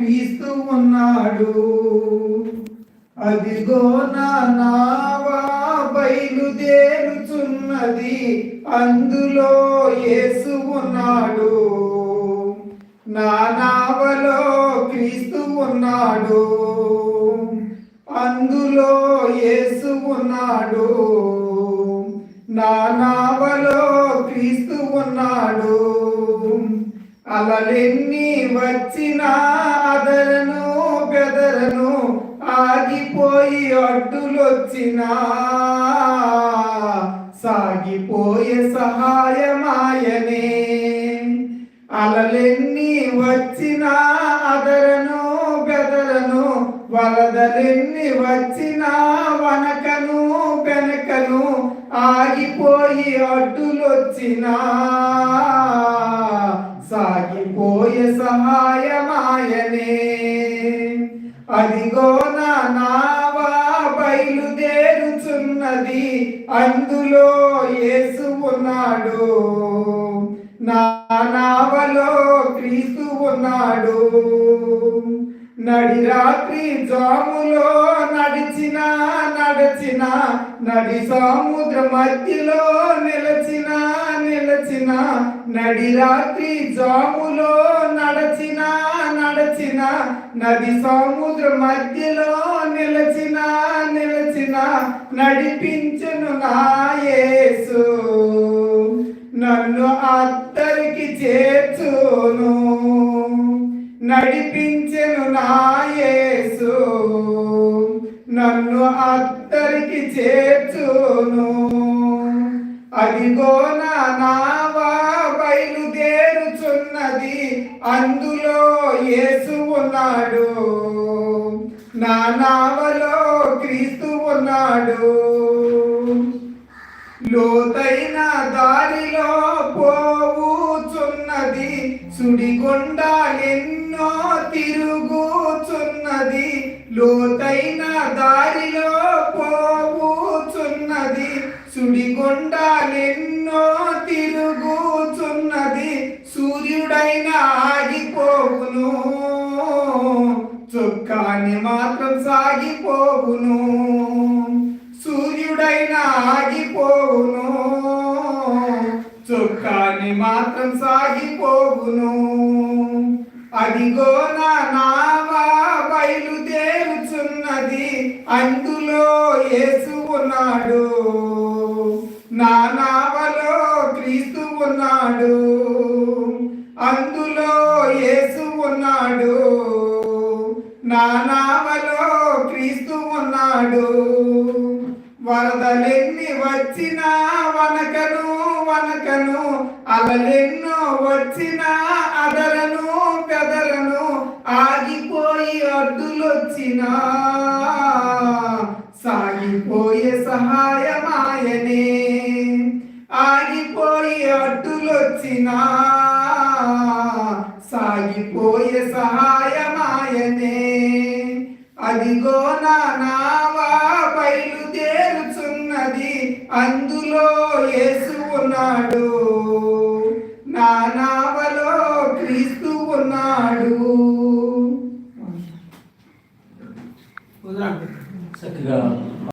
క్రీస్తు ఉన్నాడు. అదిగో నా నావా బయలుదేరుచున్నది. అందులో యేసు ఉన్నాడు. నా నావలో క్రీస్తు ఉన్నాడు. అందులో యేసు ఉన్నాడు. నా అలలెన్ని వచ్చినా అదరను బెదరను ఆగిపోయి అడ్డులొచ్చినా సాగిపోయే సహాయమాయనే. అలలెన్ని వచ్చినా అదరను బెదరను వరదలెన్ని వచ్చినా వనకను వెనకను ఆగిపోయి అడ్డులొచ్చినా. సహాయమాయనే. అదిగో నా నావా బయలుదేరుచున్నది అందులో యేసు ఉన్నాడు. నా నావలో క్రీస్తు ఉన్నాడు. నడి రాత్రి జాములో నడిచిన నిలచిన నడి సముద్ర మధ్యలో నిలచిన నిలచిన నడి రాత్రి జాములో నడచిన నడచిన నది సముద్ర మధ్యలో నిలచిన నిలచిన నడిపించును నాయేసు నన్ను అద్దరికి చేర్చును నడిపించెను నాయేసు చేర్చును. అదిగో నా నావా బయలుదేరుచున్నది అందులో యేసు ఉన్నాడు. నా నావలో క్రీస్తు ఉన్నాడు. లోతైన దారిలో పోవుచున్నది ఎన్నో తిరుగుచున్నది లోతైన దారిలో పోవుచున్నది సుడిగొండాలెన్నో తిరుగుచున్నది సూర్యుడైన ఆగిపోవును. చుక్కాని మాత్రం సాగిపోవును. సూర్యుడైన ఆగిపోవును. చుక్కాని మాత్రం సాగిపోవును. అదిగో నా నావా బయలుదేరుచున్నది అందులో యేసు ఉన్నాడు. నా నావలో క్రీస్తు ఉన్నాడు. అందులో యేసు ఉన్నాడు. నా నావలో క్రీస్తు ఉన్నాడు. వరదలెన్ని వచ్చినా వనకను వనకను అలలెన్నో వచ్చినా అదరను పెదరను ఆగిపోయి అడ్డులొచ్చినా సాగిపోయే సహాయమాయనే. ఆగిపోయి అడ్డులొచ్చినా సాగిపోయే సహాయమాయనే. అదిగో నా నావా బయలుదేరుచున్నది అందులో యేసు ఉన్నాడు. నా నావలో క్రీస్తు ఉన్నాడు. చక్కగా